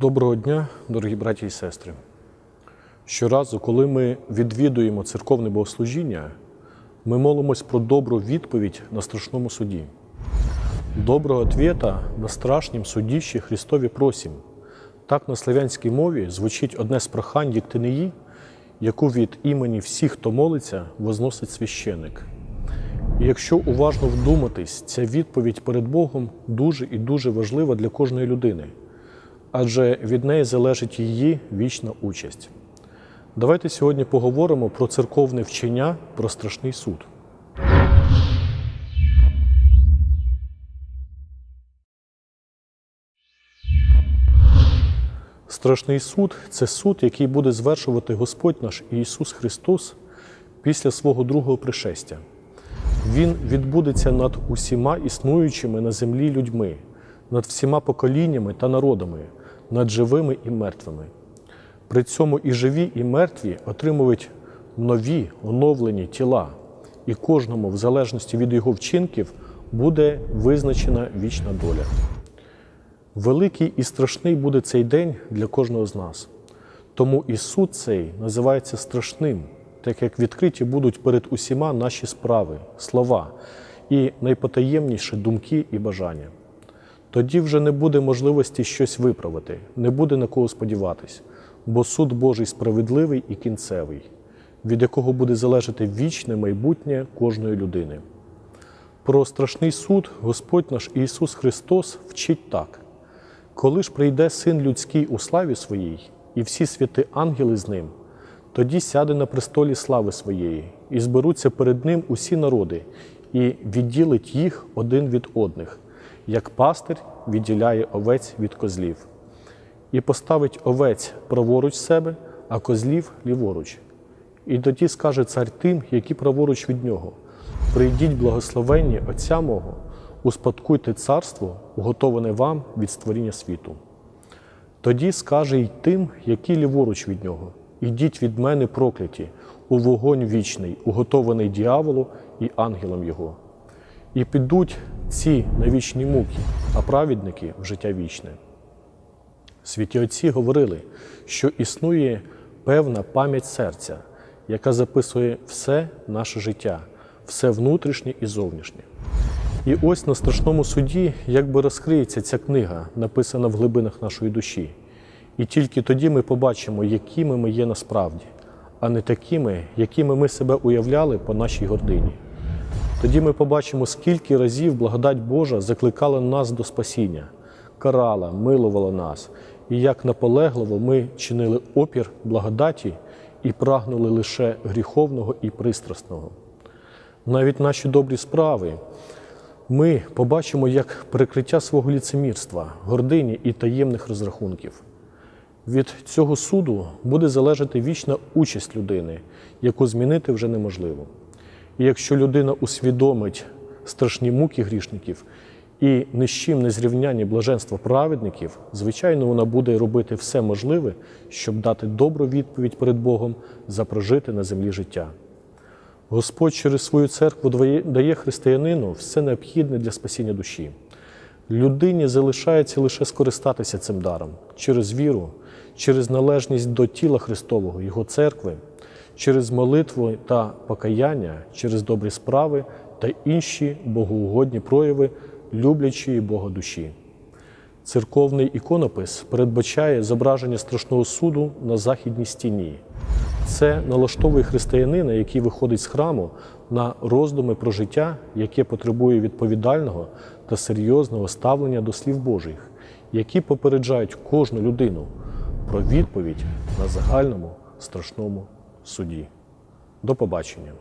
Доброго дня, дорогі браті і сестри. Щоразу, коли ми відвідуємо церковне богослужіння, ми молимось про добру відповідь на страшному суді. Доброго ответа на страшнім судіщі Христові просім. Так на славянській мові звучить одне з прохань Єктинії, яку від імені всіх, хто молиться, возносить священик. І якщо уважно вдуматись, ця відповідь перед Богом дуже і дуже важлива для кожної людини, адже від неї залежить її вічна участь. Давайте сьогодні поговоримо про церковне вчення про страшний суд. Страшний суд це суд, який буде звершувати Господь наш Ісус Христос після свого другого пришестя. Він відбудеться над усіма існуючими на землі людьми, над всіма поколіннями та народами, над живими і мертвими. При цьому і живі, і мертві отримують нові оновлені тіла, і кожному, в залежності від його вчинків, буде визначена вічна доля. Великий і страшний буде цей день для кожного з нас. Тому і суд цей називається страшним, так як відкриті будуть перед усіма наші справи, слова і найпотаємніші думки і бажання. Тоді вже не буде можливості щось виправити, не буде на кого сподіватись, бо суд Божий справедливий і кінцевий, від якого буде залежати вічне майбутнє кожної людини. Про страшний суд Господь наш Ісус Христос вчить так. Коли ж прийде Син людський у славі своїй, і всі святи ангели з ним, тоді сяде на престолі слави своєї, і зберуться перед ним усі народи, і відділить їх один від одних, як пастир відділяє овець від козлів, і поставить овець праворуч себе, а козлів ліворуч. І тоді скаже цар тим, які праворуч від нього: прийдіть благословенні Отця мого, успадкуйте царство, уготоване вам від створіння світу. Тоді скаже й тим, які ліворуч від нього: Ідіть від мене прокляті, у вогонь вічний, уготований діяволу і ангелам його. І підуть ці на вічні муки, а праведники в життя вічне. Святі отці говорили, що існує певна пам'ять серця, яка записує все наше життя, все внутрішнє і зовнішнє. І ось на страшному суді якби розкриється ця книга, написана в глибинах нашої душі. І тільки тоді ми побачимо, якими ми є насправді, а не такими, якими ми себе уявляли по нашій гордині. Тоді ми побачимо, скільки разів благодать Божа закликала нас до спасіння, карала, милувала нас, і як наполегливо ми чинили опір благодаті і прагнули лише гріховного і пристрасного. Навіть наші добрі справи ми побачимо як прикриття свого ліцемірства, гордині і таємних розрахунків. Від цього суду буде залежати вічна участь людини, яку змінити вже неможливо. І якщо людина усвідомить страшні муки грішників і ні з чим не зрівняні блаженства праведників, звичайно, вона буде робити все можливе, щоб дати добру відповідь перед Богом за прожити на землі життя. Господь через свою церкву дає християнину все необхідне для спасіння душі. Людині залишається лише скористатися цим даром через віру, через належність до тіла Христового, Його церкви, через молитву та покаяння, через добрі справи та інші богоугодні прояви люблячої Бога душі. Церковний іконопис передбачає зображення страшного суду на західній стіні. Це налаштовує християнина, який виходить з храму на роздуми про життя, яке потребує відповідального та серйозного ставлення до слів Божих, які попереджають кожну людину про відповідь на загальному страшному суді. До побачення!